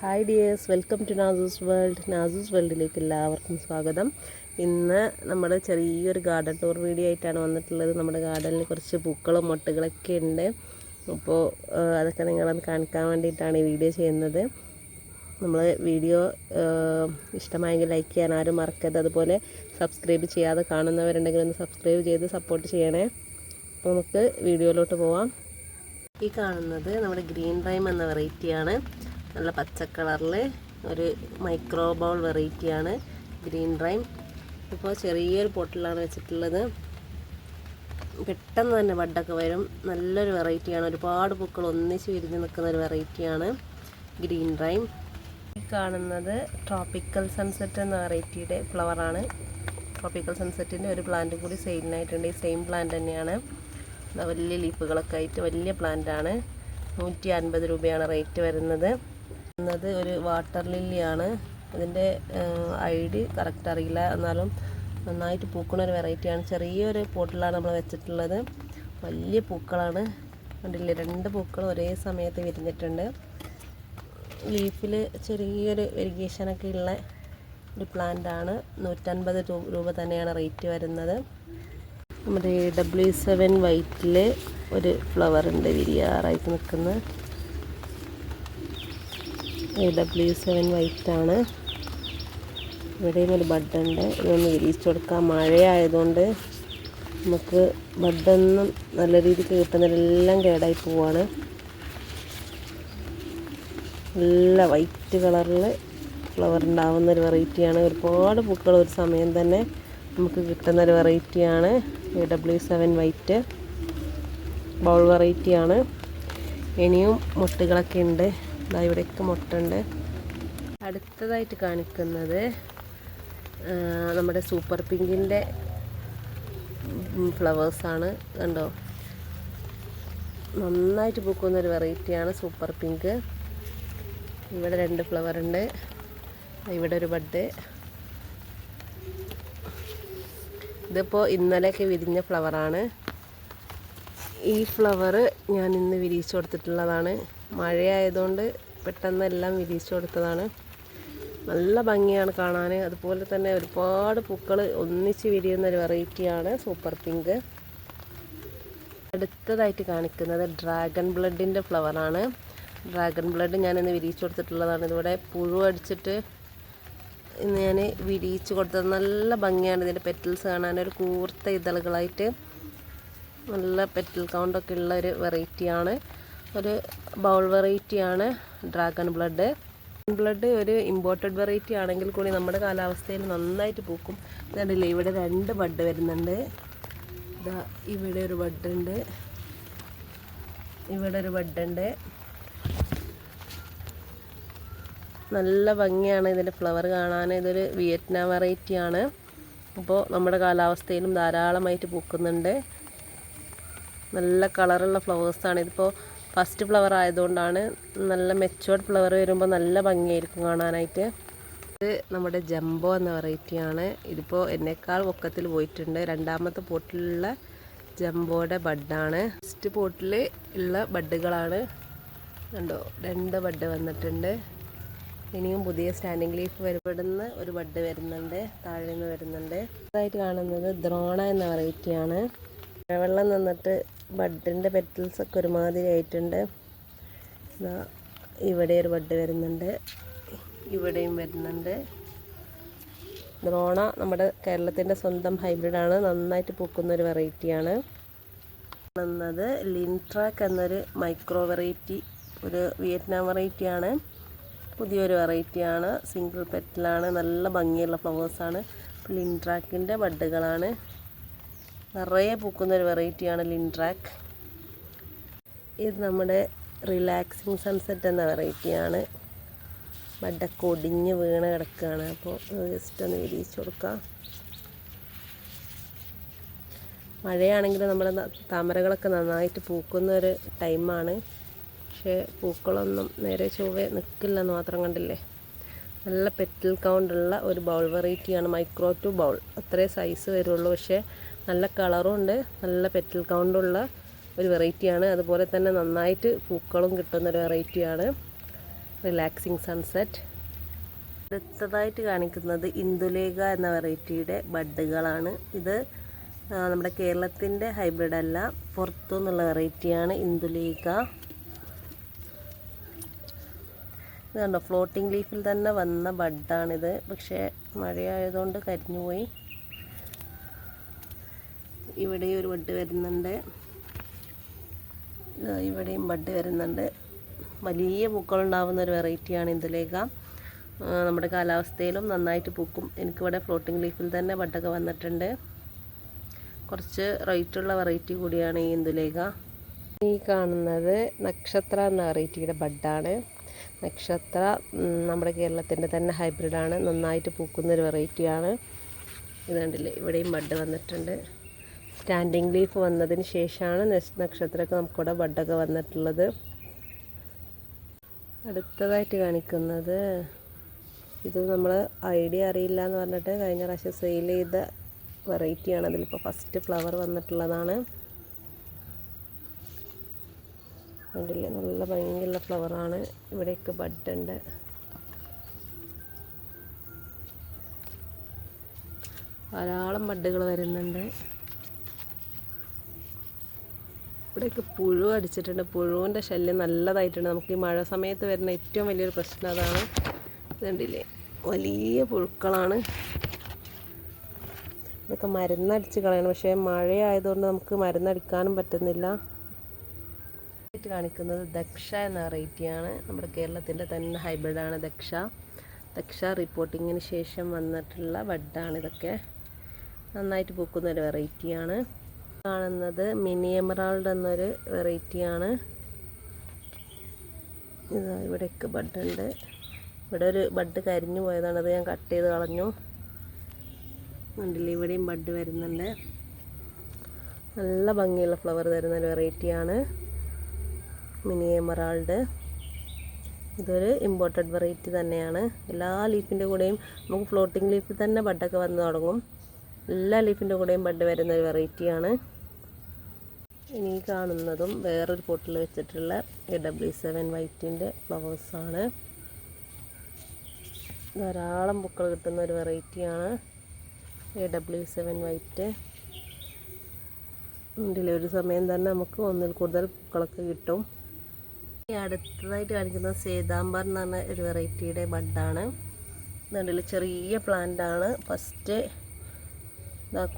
Hi dears welcome to Nazu's World Nazu's വേൾഡിലേക്ക് എല്ലാവർക്കും സ്വാഗതം. ഇന്ന് നമ്മൾ ചെറിയൊരു ഗാർഡൻ ടൂർ വീഡിയോ ആയിട്ടാണ് വന്നിട്ടുള്ളത്. നമ്മുടെ ഗാർഡനിൽ കുറച്ച് പൂക്കളും മൊട്ടുകളൊക്കെ ഉണ്ട്. അപ്പോൾ അതൊക്കെ നിങ്ങളൊന്ന് കാണിക്കാൻ വേണ്ടിയിട്ടാണ് ഈ വീഡിയോ ചെയ്യുന്നത്. നമ്മൾ വീഡിയോ ഇഷ്ടമായെങ്കിൽ ലൈക്ക് ചെയ്യാൻ ആരും മറക്കരുത്. അതുപോലെ സബ്സ്ക്രൈബ് ചെയ്യാതെ കാണുന്നവരുണ്ടെങ്കിൽ ഒന്ന് സബ്സ്ക്രൈബ് ചെയ്ത് സപ്പോർട്ട് ചെയ്യണേ. അപ്പോൾ നമുക്ക് വീഡിയോയിലോട്ട് പോവാം. ഈ കാണുന്നത് നമ്മുടെ ഗ്രീൻ റൈം എന്ന വെറൈറ്റിയാണ് നല്ല പച്ച കളറിൽ ഒരു മൈക്രോ ബൗൾ വെറൈറ്റിയാണ് ഗ്രീൻ റൈം ഇപ്പോൾ ചെറിയൊരു പോട്ടിലാണ് വെച്ചിട്ടുള്ളത്. പെട്ടെന്ന് തന്നെ ബഡൊക്കെ വരും. നല്ലൊരു വെറൈറ്റിയാണ് ഒരുപാട് പൂക്കൾ ഒന്നിച്ച് വിരിഞ്ഞ് നിൽക്കുന്ന ഒരു വെറൈറ്റിയാണ് ഗ്രീൻ റൈം ഈ കാണുന്നത് ട്രോപ്പിക്കൽ സൺസെറ്റ് എന്ന വെറൈറ്റിയുടെ ഫ്ലവറാണ് ട്രോപ്പിക്കൽ സൺസെറ്റിന്റെ ഒരു പ്ലാന്റ് കൂടി സെയിലിനായിട്ടുണ്ട് ഈ സെയിം പ്ലാന്റ് തന്നെയാണ്. വലിയ ലീഫുകളൊക്കെ ആയിട്ട് വലിയ പ്ലാന്റ് ആണ്. നൂറ്റി അൻപത് രൂപയാണ് റേറ്റ് വരുന്നത്. എന്നത് ഒരു വാട്ടർ ലില്ലിയാണ്. ഇതിന്റെ ഐഡി കറക്റ്റ് അറിയില്ല. എന്നാലും നന്നായിട്ട് പൂക്കുന്ന ഒരു വെറൈറ്റിയാണ്. ചെറിയൊരു പോട്ടിലാണ് നമ്മൾ വെച്ചിട്ടുള്ളത്. വലിയ പൂക്കളാണ്. കണ്ടില്ലേ? രണ്ട് പൂക്കൾ ഒരേ സമയത്ത് വിരിഞ്ഞിട്ടുണ്ട്. ലീഫിൽ ചെറിയൊരു വെരിഗേഷനൊക്കെ ഉള്ള ഒരു പ്ലാന്റ് ആണ്. നൂറ്റൻപത് രൂപ തന്നെയാണ് റേറ്റ് വരുന്നത്. നമ്മുടെ ഡബ്ല്യു സെവൻ വൈറ്റിൽ ഒരു ഫ്ലവറിന്റെ വിരിയാറായിട്ട് നിൽക്കുന്ന ഡബ്ല്യു സെവൻ ആണ്. ഇവിടെയും ഒരു ബഡുണ്ട് ഇതൊന്ന് വിരിയിച്ചു കൊടുക്കാം. മഴയായതുകൊണ്ട് നമുക്ക് ബഡൊന്നും നല്ല രീതിക്ക് കിട്ടുന്നതെല്ലാം കേടായി പോവാണ്. നല്ല വൈറ്റ് കളറിൽ ഫ്ലവർ ഉണ്ടാവുന്ന ഒരു വെറൈറ്റിയാണ് ഒരുപാട് പൂക്കൾ ഒരു സമയം തന്നെ നമുക്ക് കിട്ടുന്ന ഒരു വെറൈറ്റിയാണ് A W seven white bowl വെറൈറ്റിയാണ് ഇനിയും മുട്ടുകളൊക്കെ ഉണ്ട്. ഇവിടെയൊക്കെ മുട്ടുണ്ട്. അടുത്തതായിട്ട് കാണിക്കുന്നത് നമ്മുടെ സൂപ്പർ പിങ്കിന്റെ ഫ്ലവേഴ്സാണ് കണ്ടോ? നന്നായിട്ട് പൂക്കുന്ന ഒരു വെറൈറ്റിയാണ് സൂപ്പർ പിങ്ക്. ഇവിടെ രണ്ട് ഫ്ലവർ ഉണ്ട്. ഇവിടെ ഒരു ബഡ്. ഇതിപ്പോൾ ഇന്നലെയൊക്കെ വിരിഞ്ഞ ഫ്ലവറാണ് ഈ ഫ്ലവർ ഞാൻ ഇന്ന് വിരിയിച്ചു കൊടുത്തിട്ടുള്ളതാണ്. മഴയായതുകൊണ്ട് പെട്ടെന്ന് എല്ലാം വിരിയിച്ചു കൊടുത്തതാണ്. നല്ല ഭംഗിയാണ് കാണാൻ അതുപോലെ തന്നെ ഒരുപാട് പൂക്കൾ ഒന്നിച്ച് വിരിയുന്ന ഒരു വെറൈറ്റിയാണ് സൂപ്പർ പിങ്ക്. അടുത്തതായിട്ട് കാണിക്കുന്നത് ഡ്രാഗൺ ബ്ലഡിന്റെ ഫ്ലവറാണ് ഡ്രാഗൺ ബ്ലഡ് ഞാനിന്ന് വിരിയിച്ചു കൊടുത്തിട്ടുള്ളതാണ്. ഇതിവിടെ പുഴു അടിച്ചിട്ട് ഇന്ന് ഞാൻ വിരിയിച്ചു കൊടുത്തത്. നല്ല ഭംഗിയാണ് ഇതിന്റെ പെറ്റൽസ് കാണാൻ. ഒരു കൂർത്ത ഇതളുകളായിട്ട് നല്ല പെറ്റൽ കൗണ്ടൊക്കെ ഉള്ള ഒരു വെറൈറ്റിയാണ്. ഒരു ബൗൾ വെറൈറ്റിയാണ് ഡ്രാഗൺ ബ്ലഡ് ബ്ലഡ് ഒരു ഇമ്പോർട്ടഡ് വെറൈറ്റി ആണെങ്കിൽ കൂടി നമ്മുടെ കാലാവസ്ഥയിൽ നന്നായിട്ട് പൂക്കും. കണ്ടില്ലേ ഇവിടെ രണ്ട് ബഡ് വരുന്നുണ്ട്. ഇതാ ഇവിടെ ഒരു ബഡ് ഉണ്ട്. ഇവിടെ ഒരു ബഡ് ഉണ്ട്. നല്ല ഭംഗിയാണ് ഇതിന്റെ ഫ്ലവർ കാണാൻ. ഇതൊരു വിയറ്റ്നാം വെറൈറ്റിയാണ് അപ്പോൾ നമ്മുടെ കാലാവസ്ഥയിലും ധാരാളമായിട്ട് പൂക്കുന്നുണ്ട്. നല്ല കളറുള്ള ഫ്ലവേഴ്സാണ് ഇതിപ്പോൾ ഫസ്റ്റ് ഫ്ലവർ ആയതുകൊണ്ടാണ് നല്ല മെച്ചുവേർഡ് ഫ്ലവർ വരുമ്പോൾ നല്ല ഭംഗിയായിരിക്കും കാണാനായിട്ട്. ഇത് നമ്മുടെ ജംബോ എന്ന വെറൈറ്റിയാണ്. ഇതിപ്പോൾ എന്നേക്കാൾ പൊക്കത്തിൽ പോയിട്ടുണ്ട്. രണ്ടാമത്തെ പോട്ടിലുള്ള ജംബോയുടെ ബഡാണ്. ഫസ്റ്റ് പോട്ടിൽ ഉള്ള ബഡുകളാണ്. കണ്ടോ രണ്ട് ബഡ് വന്നിട്ടുണ്ട്. ഇനിയും പുതിയ സ്റ്റാൻഡിങ് ലീഫ് വരുപ്പെടുന്ന ഒരു ബഡ് വരുന്നുണ്ട് താഴെ നിന്ന് വരുന്നുണ്ട്. അതായിട്ട് കാണുന്നത് ദ്രോണ എന്ന വെറൈറ്റിയാണ്. മഴവെള്ളം നിന്നിട്ട് ബഡിന്റെ പെറ്റൽസ് ഒക്കെ ഒരുമാതിരി ആയിട്ടുണ്ട്. ഇവിടെ ഒരു ബഡ് വരുന്നുണ്ട്. ഇവിടെയും വരുന്നുണ്ട്. ദ്രോണ നമ്മുടെ കേരളത്തിന്റെ സ്വന്തം ഹൈബ്രിഡാണ്. നന്നായിട്ട് പൂക്കുന്ന ഒരു വെറൈറ്റിയാണ്. കാണുന്നത് ലിൻട്രാക്ക് എന്നൊരു മൈക്രോ വെറൈറ്റി ഒരു വിയറ്റ്നാം വെറൈറ്റിയാണ്. പുതിയൊരു വെറൈറ്റിയാണ്. സിംഗിൾ പെറ്റലാണ്. നല്ല ഭംഗിയുള്ള ഫ്ലവേഴ്സാണ്. ലിൻട്രാക്കിന്റെ ബഡുകളാണ്. നിറയെ പൂക്കുന്നൊരു വെറൈറ്റിയാണ് ലിൻട്രാക്ക് ഇത് നമ്മുടെ റിലാക്സിങ് സൺസെറ്റ് എന്ന വെറൈറ്റിയാണ്. ബഡൊക്കെ ഒടിഞ്ഞ് വീണ് കിടക്കുകയാണ്. അപ്പോൾ ജസ്റ്റ് ഒന്ന് വിരിയിച്ച് കൊടുക്കാം. മഴയാണെങ്കിൽ നമ്മുടെ താമരകളൊക്കെ നന്നായിട്ട് പൂക്കുന്ന ഒരു ടൈമാണ്. പക്ഷേ പൂക്കളൊന്നും നേരെ ചൊവ്വെ നിൽക്കില്ലെന്ന് മാത്രം കണ്ടില്ലേ? നല്ല പെറ്റൽ കൗണ്ടുള്ള ഒരു ബൗൾ വെറൈറ്റിയാണ് മൈക്രോ ടു ബൗൾ. അത്രേ സൈസ് വരുള്ളൂ. പക്ഷേ നല്ല കളറും ഉണ്ട്. നല്ല പെറ്റൽ കൗണ്ടുള്ള ഒരു വെറൈറ്റിയാണ്. അതുപോലെ തന്നെ നന്നായിട്ട് പൂക്കളും കിട്ടുന്ന ഒരു വെറൈറ്റിയാണ്. റിലാക്സിങ് സൺസെറ്റ് അടുത്തതായിട്ട് കാണിക്കുന്നത് ഇന്ദുലേഖ എന്ന വെറൈറ്റിയുടെ ബഡുകളാണ് ഇത് നമ്മുടെ കേരളത്തിന്റെ ഹൈബ്രിഡ് അല്ല പുറത്തു നിന്നുള്ള വെറൈറ്റിയാണ് ഇന്ദുലേഖ. ഇത് കണ്ടോ ഫ്ലോട്ടിംഗ് ലീഫിൽ തന്നെ വന്ന ബഡാണിത് പക്ഷേ മഴയായതുകൊണ്ട് കരിഞ്ഞുപോയി. ഇവിടെ ഒരു ബഡ് വരുന്നുണ്ട്. ഇവിടെയും ബഡ് വരുന്നുണ്ട്. വലിയ പൂക്കളുണ്ടാവുന്ന ഒരു വെറൈറ്റിയാണ് ഇതിലേക്ക് നമ്മുടെ കാലാവസ്ഥയിലും നന്നായിട്ട് പൂക്കും. എനിക്കിവിടെ ഫ്ലോട്ടിംഗ് ലീഫിൽ തന്നെ ബഡൊക്കെ വന്നിട്ടുണ്ട്. കുറച്ച് റേറ്റുള്ള വെറൈറ്റി കൂടിയാണ് ഈ ഇന്ദുലേഖ. ഈ കാണുന്നത് നക്ഷത്ര എന്ന വെറൈറ്റിയുടെ ബഡാണ്. നക്ഷത്ര നമ്മുടെ കേരളത്തിന്റെ തന്നെ ഹൈബ്രിഡാണ്. നന്നായിട്ട് പൂക്കുന്നൊരു വെറൈറ്റിയാണ്. ഇത് കണ്ടില്ലേ ഇവിടെയും ബഡ് വന്നിട്ടുണ്ട്. സ്റ്റാൻഡിങ് ലീഫ് വന്നതിന് ശേഷമാണ് നക്ഷ- നക്ഷത്രമൊക്കെ നമുക്കിവിടെ ബഡൊക്കെ വന്നിട്ടുള്ളത്. അടുത്തതായിട്ട് കാണിക്കുന്നത് ഇത് നമ്മൾ ഐഡിയ അറിയില്ല എന്ന് പറഞ്ഞിട്ട് കഴിഞ്ഞ പ്രാവശ്യം സെയിൽ ചെയ്ത വെറൈറ്റിയാണ് അതിലിപ്പോൾ ഫസ്റ്റ് ഫ്ലവർ വന്നിട്ടുള്ളതാണ്. കണ്ടില്ലേ നല്ല ഭംഗിയുള്ള ഫ്ലവറാണ് ഇവിടെയൊക്കെ ബഡുണ്ട് ധാരാളം ബഡുകൾ വരുന്നുണ്ട്. ഇവിടെയൊക്കെ പുഴു അടിച്ചിട്ടുണ്ട്. പുഴുവിന്റെ ശല്യം നല്ലതായിട്ടുണ്ട്. നമുക്ക് ഈ മഴ സമയത്ത് വരുന്ന ഏറ്റവും വലിയൊരു പ്രശ്നം അതാണ് ഇതുണ്ടില്ലേ വലിയ പുഴുക്കളാണ്. ഇതൊക്കെ മരുന്നടിച്ച് കളയണം. പക്ഷേ മഴയായതുകൊണ്ട് നമുക്ക് മരുന്നടിക്കാനും പറ്റുന്നില്ല. കാണിക്കുന്നത് ദക്ഷ എന്ന വെറൈറ്റിയാണ് നമ്മുടെ കേരളത്തിന്റെ തന്നെ ഹൈബ്രിഡാണ് ദക്ഷ. ദക്ഷ റിപ്പോർട്ടിങ്ങിന് ശേഷം വന്നിട്ടുള്ള ബഡാണ് ഇതൊക്കെ. നന്നായിട്ട് പൂക്കുന്ന ഒരു വെറൈറ്റിയാണ് കാണുന്നത് മിനി എമറാൾഡ് എന്നൊരു വെറൈറ്റിയാണ്. ഇതാ ഇവിടെയൊക്കെ ബഡുണ്ട്. ഇവിടെ ഒരു ബഡ് കരിഞ്ഞു പോയതാണ്. അത് ഞാൻ കട്ട് ചെയ്ത് കളഞ്ഞു. കണ്ടില്ലേ ഇവിടെയും ബഡ് വരുന്നുണ്ട്. നല്ല ഭംഗിയുള്ള ഫ്ലവർ തരുന്ന ഒരു വെറൈറ്റിയാണ് മിനി എമറാൾഡ്. ഇതൊരു ഇമ്പോർട്ടഡ് വെറൈറ്റി തന്നെയാണ്. എല്ലാ ലീഫിന്റെ കൂടെയും നമുക്ക് ഫ്ലോട്ടിംഗ് ലീഫിൽ തന്നെ ബഡൊക്കെ വന്ന് തുടങ്ങും. എല്ലാ ലീഫിന്റെ കൂടെയും ബഡ് വരുന്ന ഒരു വെറൈറ്റിയാണ്. ഇനി കാണുന്നതും വേറൊരു പൊട്ടിൽ വെച്ചിട്ടുള്ള എ ഡബ്ല്യു സെവൻ വൈറ്റിന്റെ ഫ്ലവേഴ്സാണ് ധാരാളം പൂക്കൾ കിട്ടുന്ന ഒരു വെറൈറ്റിയാണ് A W seven white delivery സമയം തന്നെ നമുക്ക് ഒന്നിൽ കൂടുതൽ പൂക്കളൊക്കെ കിട്ടും. ഈ അടുത്തതായിട്ട് കാണിക്കുന്നത് സേതാംബർ എന്ന് പറഞ്ഞ ഒരു വെറൈറ്റിയുടെ ബഡാണ്. ഇതുണ്ടല്ലോ ചെറിയ പ്ലാന്റ് ആണ്. First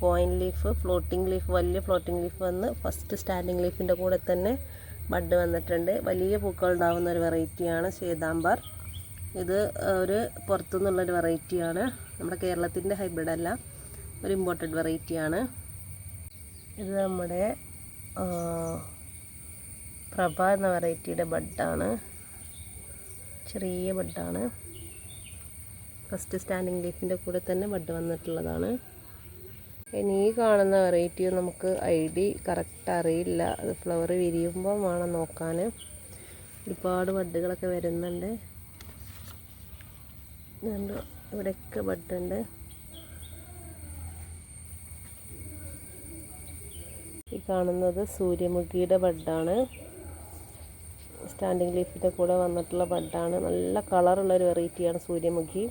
coin leaf floating leaf വലിയ ഫ്ലോട്ടിംഗ് ലീഫ് വന്ന് ഫസ്റ്റ് സ്റ്റാൻഡിങ് ലീഫിന്റെ കൂടെ തന്നെ ബഡ് വന്നിട്ടുണ്ട്. വലിയ പൂക്കൾ ഉണ്ടാകുന്ന ഒരു വെറൈറ്റിയാണ് സേതാംബർ ഇത് ഒരു പുറത്തുനിന്നുള്ളൊരു വെറൈറ്റിയാണ് നമ്മുടെ കേരളത്തിന്റെ ഹൈബ്രിഡ് അല്ല ഒരു ഇമ്പോർട്ടഡ് വെറൈറ്റിയാണ് ഇത് നമ്മുടെ പ്രഭ എന്ന വെറൈറ്റിയുടെ ബഡാണ് ചെറിയ ബഡാണ് ഫസ്റ്റ് സ്റ്റാൻഡിങ് ലീഫിന്റെ കൂടെ തന്നെ ബഡ് വന്നിട്ടുള്ളതാണ്. ഇനി ഈ കാണുന്ന വെറൈറ്റി നമുക്ക് ഐ ഡി കറക്റ്റ് അറിയില്ല. അത് ഫ്ലവർ വിരിയുമ്പോൾ വേണം നോക്കാൻ ഒരുപാട് ബഡ്ഡുകളൊക്കെ വരുന്നുണ്ട്. കണ്ടോ ഇവിടെയൊക്കെ ബഡുണ്ട് ഈ കാണുന്നത് സൂര്യമുഖിയുടെ ബഡാണ് സ്റ്റാൻഡിങ് ലീഫിന്റെ കൂടെ വന്നിട്ടുള്ള ബഡാണ് നല്ല കളറുള്ളൊരു വെറൈറ്റിയാണ് സൂര്യമുഖി.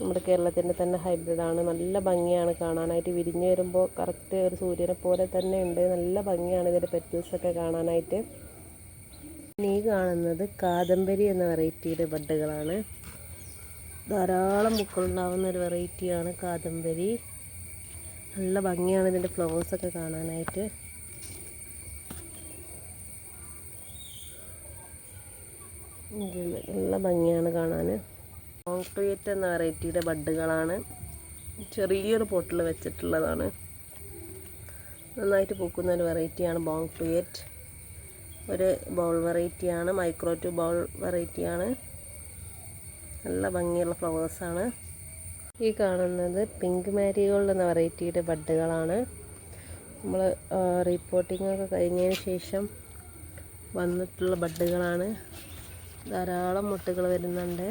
നമ്മുടെ കേരളത്തിന്റെ തന്നെ ഹൈബ്രിഡാണ് നല്ല ഭംഗിയാണ് കാണാനായിട്ട്. വിരിഞ്ഞു വരുമ്പോൾ കറക്റ്റ് ഒരു സൂര്യനെ പോലെ തന്നെ ഉണ്ട്. നല്ല ഭംഗിയാണ് ഇതിന്റെ പെറ്റൽസൊക്കെ കാണാനായിട്ട്. നീ കാണുന്നത് കാദംബരി എന്ന വെറൈറ്റിയുടെ ബഡ്ഡുകളാണ്. ധാരാളം പൂക്കളുണ്ടാവുന്ന ഒരു വെറൈറ്റിയാണ് കാദംബരി. നല്ല ഭംഗിയാണ് ഇതിന്റെ ഫ്ലവേഴ്സൊക്കെ കാണാനായിട്ട്. നല്ല ഭംഗിയാണ് കാണാൻ. കോൺക്രീറ്റ് എന്ന വെറൈറ്റിയുടെ ബഡുകളാണ് ചെറിയൊരു പോട്ടിൽ വെച്ചിട്ടുള്ളതാണ്. നന്നായിട്ട് പൂക്കുന്ന ഒരു വെറൈറ്റിയാണ് ബോങ് ക്രിയേറ്റ് ഒരു ബൗൾ വെറൈറ്റിയാണ് മൈക്രോ ടു ബൗൾ വെറൈറ്റിയാണ് നല്ല ഭംഗിയുള്ള ഫ്ലവേഴ്സാണ് ഈ കാണുന്നത് പിങ്ക് മാരിഗോൾഡ് എന്ന വെറൈറ്റിയുടെ ബഡുകളാണ് നമ്മൾ റിപ്പോർട്ടിംഗ് ഒക്കെ കഴിഞ്ഞതിന് ശേഷം വന്നിട്ടുള്ള ബഡുകളാണ് ധാരാളം മുട്ടുകൾ വരുന്നുണ്ട്.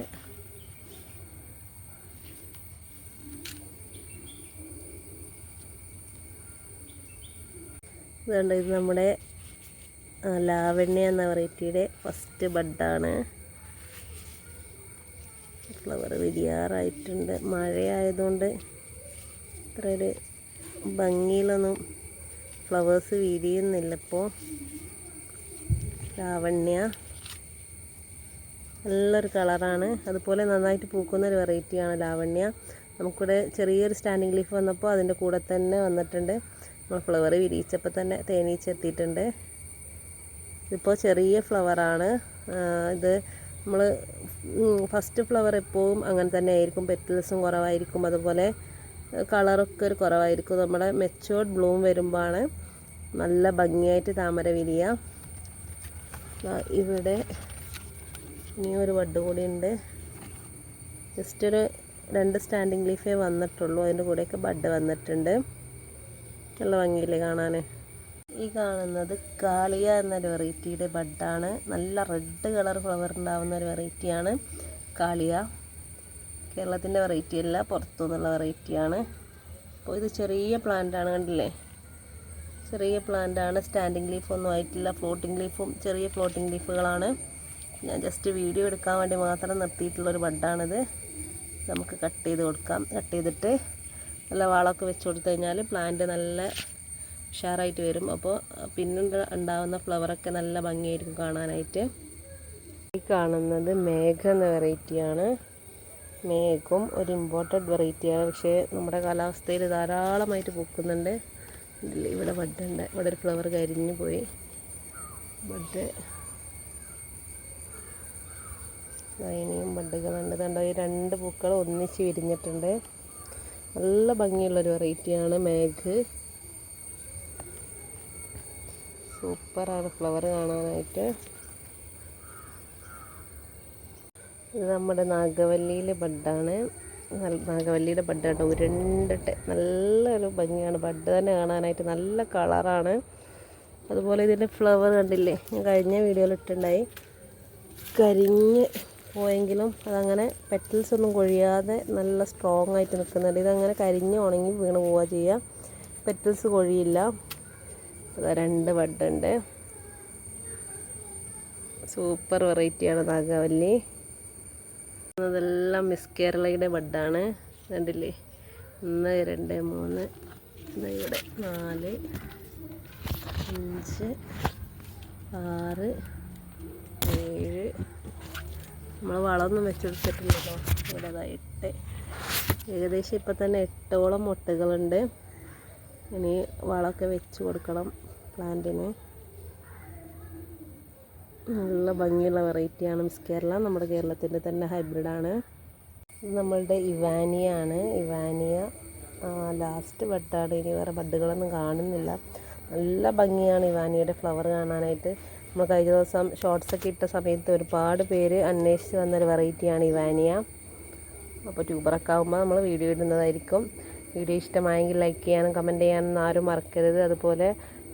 ഇതുണ്ട് ഇത് നമ്മുടെ ലാവണ്യ എന്ന വെറൈറ്റിയുടെ ഫസ്റ്റ് ബഡാണ്. ഫ്ലവർ വിരിയാറായിട്ടുണ്ട്. മഴയായതുകൊണ്ട് ഇത്ര ഒരു ഭംഗിയിലൊന്നും ഫ്ലവേഴ്സ് വിരിയുന്നില്ല ഇപ്പോൾ ലാവണ്യ നല്ലൊരു കളറാണ്. അതുപോലെ നന്നായിട്ട് പൂക്കുന്ന ഒരു വെറൈറ്റിയാണ് ലാവണ്യ. നമുക്കിവിടെ ചെറിയൊരു സ്റ്റാൻഡിങ് ലീഫ് വന്നപ്പോൾ അതിന്റെ കൂടെ തന്നെ വന്നിട്ടുണ്ട്. നമ്മൾ ഫ്ലവർ വിരിയിച്ചപ്പോൾ തന്നെ തേനീച്ച എത്തിയിട്ടുണ്ട് ഇതിപ്പോൾ ചെറിയ ഫ്ലവറാണ്. ഇത് നമ്മൾ ഫസ്റ്റ് ഫ്ലവർ എപ്പോഴും അങ്ങനെ തന്നെ ആയിരിക്കും. പെറ്റൽസും കുറവായിരിക്കും. അതുപോലെ കളറൊക്കെ ഒരു കുറവായിരിക്കും. നമ്മുടെ മെച്ചോർഡ് ബ്ലൂം വരുമ്പോഴാണ് നല്ല ഭംഗിയായിട്ട് താമര വിരിയ ഇവിടെ ഇനിയും ഒരു വഡ് കൂടി ഉണ്ട്. ജസ്റ്റ് ഒരു രണ്ട് സ്റ്റാൻഡിങ് ലീഫേ വന്നിട്ടുള്ളൂ. അതിന്റെ കൂടെയൊക്കെ ബഡ് വന്നിട്ടുണ്ട്. നല്ല ഭംഗിയില്ലേ കാണാൻ ഈ കാണുന്നത് കാളിയ എന്നൊരു വെറൈറ്റിയുടെ ബഡാണ്. നല്ല റെഡ് കളർ ഫ്ലവർ ഉണ്ടാവുന്ന ഒരു വെറൈറ്റിയാണ് കാളിയ. കേരളത്തിന്റെ വെറൈറ്റി അല്ല പുറത്തു നിന്നുള്ള വെറൈറ്റിയാണ്. അപ്പോൾ ഇത് ചെറിയ പ്ലാന്റാണ് കണ്ടില്ലേ? ചെറിയ പ്ലാന്റാണ് സ്റ്റാൻഡിങ് ലീഫ് ഒന്നും ആയിട്ടില്ല ഫ്ലോട്ടിംഗ് ലീഫും ചെറിയ ഫ്ലോട്ടിംഗ് ലീഫുകളാണ് ഞാൻ ജസ്റ്റ് വീഡിയോ എടുക്കാൻ വേണ്ടി മാത്രം നിർത്തിയിട്ടുള്ളൊരു ബഡാണിത്. നമുക്ക് കട്ട് ചെയ്ത് കൊടുക്കാം. കട്ട് ചെയ്തിട്ട് നല്ല വളമൊക്കെ വെച്ച് കൊടുത്തു കഴിഞ്ഞാൽ പ്ലാന്റ് നല്ല ഉഷാറായിട്ട് വരും. അപ്പോൾ പിന്നെ ഉണ്ടാകുന്ന ഫ്ലവറൊക്കെ നല്ല ഭംഗിയായിരിക്കും കാണാനായിട്ട്. ഈ കാണുന്നത് മേഘ എന്ന വെറൈറ്റിയാണ് മേഘം ഒരു ഇമ്പോർട്ടന്റ് വെറൈറ്റിയാണ് പക്ഷേ നമ്മുടെ കാലാവസ്ഥയിൽ ധാരാളമായിട്ട് പൂക്കുന്നുണ്ട്. ഇവിടെ ബഡുണ്ട് ഇവിടെ ഒരു ഫ്ലവർ കരിഞ്ഞു പോയി. ബഡ് ഇനിയും ബഡുകളുണ്ട് കണ്ടോ രണ്ട് പൂക്കൾ ഒന്നിച്ച് വിരിഞ്ഞിട്ടുണ്ട്. നല്ല ഭംഗിയുള്ളൊരു വെറൈറ്റിയാണ് മേഘ്. സൂപ്പറാണ് ഫ്ലവർ കാണാനായിട്ട്. ഇത് നമ്മുടെ നാഗവല്ലിയിലെ ബഡാണ്. നാഗവല്ലിയുടെ ബഡ് കേട്ടോ ഉരുണ്ടിട്ട് നല്ലൊരു ഭംഗിയാണ്. ബഡ് തന്നെ കാണാനായിട്ട് നല്ല കളറാണ്. അതുപോലെ ഇതിന്റെ ഫ്ലവർ കണ്ടില്ലേ? ഞാൻ കഴിഞ്ഞ വീഡിയോയിൽ ഇട്ടുണ്ടായി കരിഞ്ഞ് പോയെങ്കിലും അതങ്ങനെ പെറ്റൽസ് ഒന്നും കൊഴിയാതെ നല്ല സ്ട്രോങ് ആയിട്ട് നിൽക്കുന്നുണ്ട്. ഇതങ്ങനെ കരിഞ്ഞ് ഉണങ്ങി വീണ് പോവുക ചെയ്യുക പെറ്റൽസ് കൊഴിയില്ല. രണ്ട് ബഡുണ്ട് സൂപ്പർ വെറൈറ്റിയാണ് നാഗവല്ലി. അതെല്ലാം മിസ് കേരളയുടെ ബഡാണ് കണ്ടില്ലേ? ഒന്ന് രണ്ട് മൂന്ന് ഇവിടെ നാല് അഞ്ച് ആറ് ഏഴ് നമ്മൾ വളമൊന്നും വെച്ചെടുത്തിട്ടില്ലല്ലോ. ഇവിടെ അതാ എട്ട് ഏകദേശം ഇപ്പം തന്നെ എട്ടോളം മുട്ടകളുണ്ട്. ഇനി വളമൊക്കെ വെച്ച് കൊടുക്കണം പ്ലാന്റിന്. നല്ല ഭംഗിയുള്ള വെറൈറ്റിയാണ് മിസ് കേരള. നമ്മുടെ കേരളത്തിന്റെ തന്നെ ഹൈബ്രിഡാണ്. ഇത് നമ്മളുടെ ഇവാനിയാണ്. ഇവാനിയ ലാസ്റ്റ് ബഡാണ് ഇനി വേറെ ബഡുകളൊന്നും കാണുന്നില്ല. നല്ല ഭംഗിയാണ് ഇവാനിയുടെ ഫ്ലവർ കാണാനായിട്ട്. നമ്മൾ കഴിഞ്ഞ ദിവസം ഷോർട്സൊക്കെ ഇട്ട സമയത്ത് ഒരുപാട് പേര് അന്വേഷിച്ച് വന്നൊരു വെറൈറ്റിയാണ് ഇവാനിയ അപ്പോൾ ട്യൂബറൊക്കെ ആകുമ്പോൾ നമ്മൾ വീഡിയോ ഇടുന്നതായിരിക്കും. വീഡിയോ ഇഷ്ടമായെങ്കിൽ ലൈക്ക് ചെയ്യാനും കമന്റ് ചെയ്യാനൊന്നും ആരും മറക്കരുത്. അതുപോലെ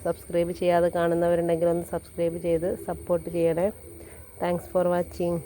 സബ്സ്ക്രൈബ് ചെയ്യാതെ കാണുന്നവരുണ്ടെങ്കിൽ ഒന്ന് സബ്സ്ക്രൈബ് ചെയ്ത് സപ്പോർട്ട് ചെയ്യണേ. Thanks for watching